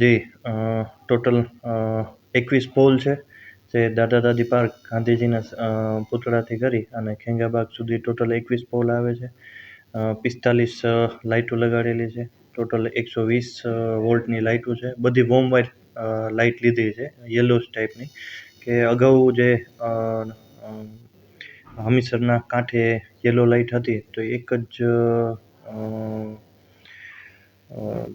જી total એકવીસ pole છે, જે દાદા દાદી પાર્ક ગાંધીજીના પૂતળાથી કરી અને ખેંગાબાગ સુધી ટોટલ એકવીસ પોલ આવે છે. પિસ્તાલીસ લાઇટો લગાડેલી છે. ટોટલ એકસો વીસ વોલ્ટની લાઇટો છે. બધી વોમ વાઈટ લાઇટ લીધી છે યલોસ ટાઈપની કે અગાઉ જે હમીસરના કાંઠે યલો લાઇટ હતી, તો એક જ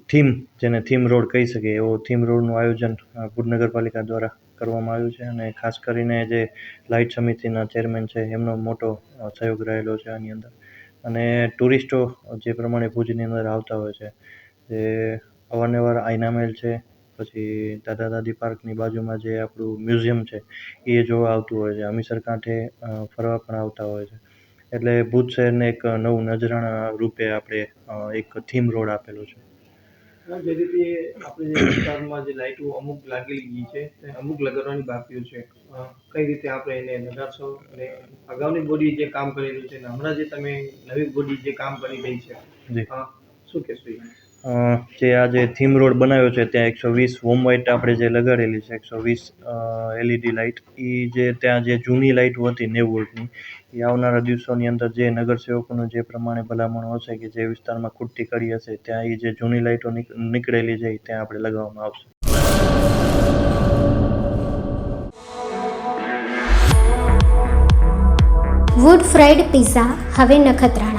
થીમ જેને થીમ રોડ કહી શકીએ, એવો થીમ રોડનું આયોજન ભુજ નગરપાલિકા દ્વારા કરવામાં આવ્યું છે અને ખાસ કરીને જે લાઇટ સમિતિના ચેરમેન છે, એમનો મોટો સહયોગ રહેલો છે આની અંદર. અને ટુરિસ્ટો જે પ્રમાણે ભુજની અંદર આવતા હોય છે એ અવારનવાર આઈના મહેલ છે, પછી દાદા દાદી પાર્કની બાજુમાં જે આપણું મ્યુઝિયમ છે, એ જોવા આવતું હોય છે. હમીસર કાંઠે ફરવા પણ આવતા હોય છે. એટલે ભુજ શહેરને એક નવું નજરાણા રૂપે આપણે એક થીમ રોડ આપેલો છે. જે રીતે આપણે જે વિસ્તારમાં જે લાઇટો અમુક લાગેલી ગઈ છે તે અમુક લગાડવાની બાકીઓ છે. કઈ રીતે આપણે એને લગાડશો અને અગાઉની બોડી જે કામ કરી રહ્યું છે અને હમણાં જે તમે નવી બોડી જે કામ કરી રહી છે. શું કહેશો એ? જે આ જે થીમ રોડ બનાવ્યો છે, ત્યાં એકસો વીસ વોમ વ્હાઇટ આપણે જે લગાડેલી છે, એકસો વીસ એલઈડી લાઇટ એ જે ત્યાં જે જૂની લાઇટો હતી નેવું વોલ્ટની એ આવનારા દિવસોની અંદર જે નગરસેવકોનું જે પ્રમાણે ભલામણો હશે કે જે વિસ્તારમાં ખૂટતી કડી હશે, ત્યાં એ જે જૂની લાઇટો નીકળેલી છે ત્યાં આપણે લગાવવામાં આવશે. વુડ ફ્રાઈડ પિઝા હવે નખત્રાણામાં